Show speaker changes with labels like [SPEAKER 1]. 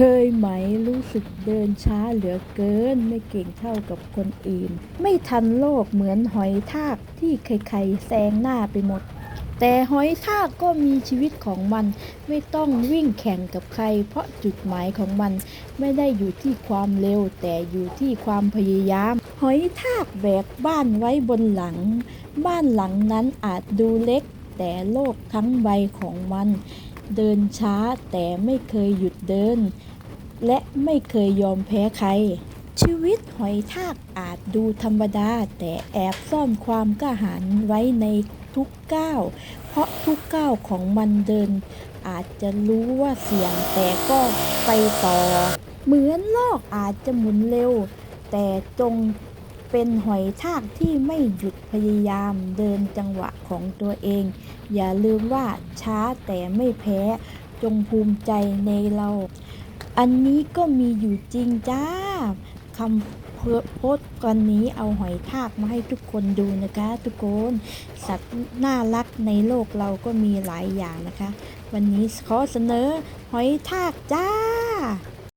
[SPEAKER 1] เคยไหมรู้สึกเดินช้าเหลือเกิน ไม่เก่งเท่ากับคนอื่น ไม่ทันโลกเหมือนหอยทากที่ใครๆแซงหน้าไปหมด แต่หอยทากก็มีชีวิตของมัน ไม่ต้องวิ่งแข่งกับใคร เพราะจุดหมายของมัน ไม่ได้อยู่ที่ความเร็ว แต่อยู่ที่ความพยายาม หอยทากแบกบ้านไว้บนหลัง บ้านหลังนั้นอาจดูเล็ก แต่โลกทั้งใบของมัน เดินช้าแต่ไม่เคยหยุดเดิน และไม่เคยยอมแพ้ใคร ชีวิตหอยทากอาจดูธรรมดา แต่แอบซ่อนความกล้าหาญไว้ในทุกก้าว เพราะทุกก้าวของมันเดิน อาจจะรู้ว่าเสี่ยงแต่ก็ไปต่อ เหมือนโลกอาจจะหมุนเร็ว แต่จงเป็นหอยทากที่ไม่หยุดพยายามเดินจังหวะของตัวเอง อย่าลืมว่าช้าแต่ไม่แพ้ จงภูมิใจในเรา อันนี้ก็มีอยู่จริงจ้าคำโพสต์กันนี้เอาหอยทากมาให้ทุกคนดูนะคะ ทุกคน สัตว์น่ารักในโลกเราก็มีหลายอย่างนะคะ วันนี้ขอเสนอหอยทากจ้า